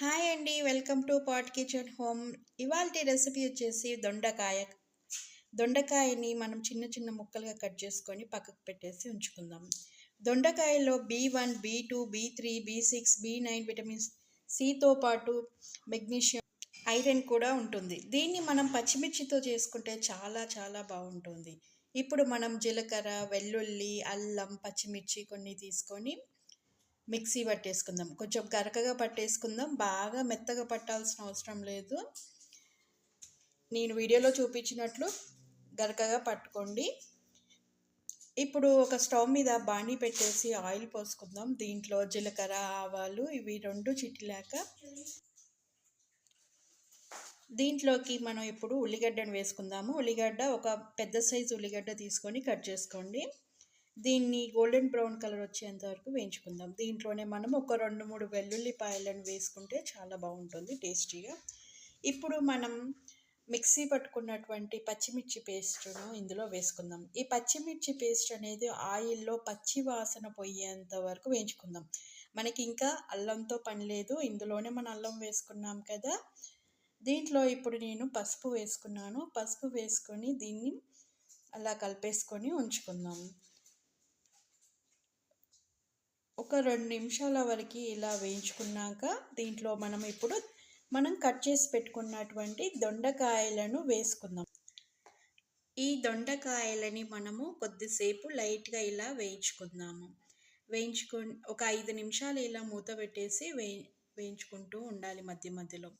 Hi అండి welcome to pot kitchen home. ఇవాళ recipe వచ్చేసి దొండకాయ. దొండకాయని మనం చిన్న చిన్న ముక్కలుగా కట్ చేసుకొని పక్కకు పెట్టేసి ఉంచుకుందాం. దొండకాయలో B one B two B three B six B nine vitamins సితో పాటు మెగ్నీషియం ఐరన్ కూడా ఉంటుంది. దీన్ని మనం పచ్చిమిర్చితో చేసుకుంటే చాలా చాలా బాగుంటుంది. ఇప్పుడు మనం జీలకర్ర వెల్లుల్లి అల్లం పచ్చిమిర్చి కొన్ని తీసుకొని మిక్సీ పట్టేసుకుందాం. కొంచెం గరకగా పట్టేసుకుందాం. బాగా మెత్తగా పట్టాల్సిన అవసరం లేదు. నేను వీడియోలో చూపించినట్లు గరకగా పట్టుకోండి. ఇప్పుడు ఒక స్టవ్ మీద బాణీ పెట్టేసి ఆయిల్ పోసుకుందాం. దీంట్లో జీలకర్ర ఆవాలు ఇవి రెండు చిట్టిలాక. దీంట్లోకి మనం ఇప్పుడు ఉల్లిగడ్డను వేసుకుందాము. ఉల్లిగడ్డ ఒక పెద్ద సైజు ఉల్లిగడ్డ తీసుకొని కట్ చేసుకోండి. దీన్ని గోల్డెన్ బ్రౌన్ కలర్ వచ్చేంత వరకు వేయించుకుందాం. దీంట్లోనే మనం ఒక రెండు మూడు వెల్లుల్లిపాయలను వేసుకుంటే చాలా బాగుంటుంది టేస్టీగా. ఇప్పుడు మనం మిక్సీ పట్టుకున్నటువంటి పచ్చిమిర్చి పేస్ట్ను ఇందులో వేసుకుందాం. ఈ పచ్చిమిర్చి పేస్ట్ అనేది ఆయిల్లో పచ్చి వాసన పోయేంత వరకు వేయించుకుందాం. మనకి ఇంకా అల్లంతో పని లేదు ఇందులోనే మనం అల్లం వేసుకున్నాం కదా. దీంట్లో ఇప్పుడు నేను పసుపు వేసుకున్నాను. పసుపు వేసుకొని దీన్ని అలా కలిపేసుకొని ఉంచుకుందాం. ఒక రెండు నిమిషాల వరకు ఇలా వేయించుకున్నాక దీంట్లో మనం ఇప్పుడు మనం కట్ చేసి పెట్టుకున్నటువంటి దొండకాయలను వేసుకుందాం. ఈ దొండకాయలని మనము కొద్దిసేపు లైట్గా ఇలా వేయించుకుందాము. వేయించుకు ఒక ఐదు నిమిషాలు ఇలా మూత పెట్టేసి వే వేయించుకుంటూ ఉండాలి మధ్య మధ్యలో.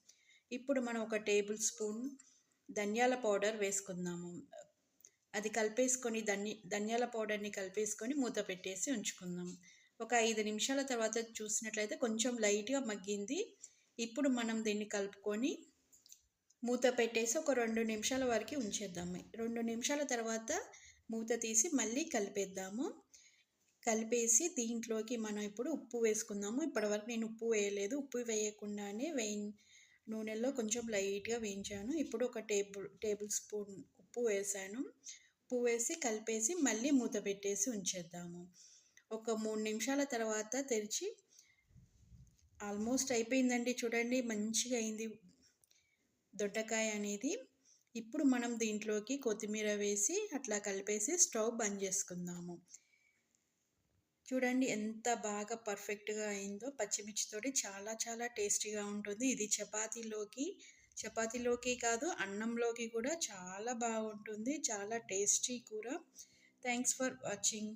ఇప్పుడు మనం ఒక టేబుల్ స్పూన్ ధనియాల పౌడర్ వేసుకుందాము. అది కలిపేసుకొని ధని ధనియాల పౌడర్ని కలిపేసుకొని మూత పెట్టేసి ఉంచుకుందాం. ఒక ఐదు నిమిషాల తర్వాత చూసినట్లయితే కొంచెం లైట్గా మగ్గింది. ఇప్పుడు మనం దీన్ని కలుపుకొని మూత పెట్టేసి ఒక రెండు నిమిషాల వరకు ఉంచేద్దాము రెండు నిమిషాల తర్వాత మూత తీసి మళ్ళీ కలిపేద్దాము. కలిపేసి దీంట్లోకి మనం ఇప్పుడు ఉప్పు వేసుకుందాము. ఇప్పటివరకు నేను ఉప్పు వేయలేదు. ఉప్పు వేయకుండానే వేయి నూనెలో కొంచెం లైట్గా వేయించాను. ఇప్పుడు ఒక టేబుల్ టేబుల్ స్పూన్ ఉప్పు వేసాను ఉప్పు వేసి కలిపేసి మళ్ళీ మూత పెట్టేసి ఉంచేద్దాము. ఒక మూడు నిమిషాల తర్వాత తెరిచి ఆల్మోస్ట్ అయిపోయిందండి చూడండి మంచిగా అయింది. దొడ్డకాయ అనేది ఇప్పుడు మనం దీంట్లోకి కొత్తిమీర వేసి అట్లా కలిపేసి స్టవ్ బంద్ చేసుకుందాము. చూడండి ఎంత బాగా పర్ఫెక్ట్గా అయిందో పచ్చిమిర్చితోటి చాలా చాలా టేస్టీగా ఉంటుంది. ఇది చపాతీలోకి చపాతీలోకి కాదు అన్నంలోకి కూడా చాలా బాగుంటుంది చాలా టేస్టీ కూర. Thanks for watching.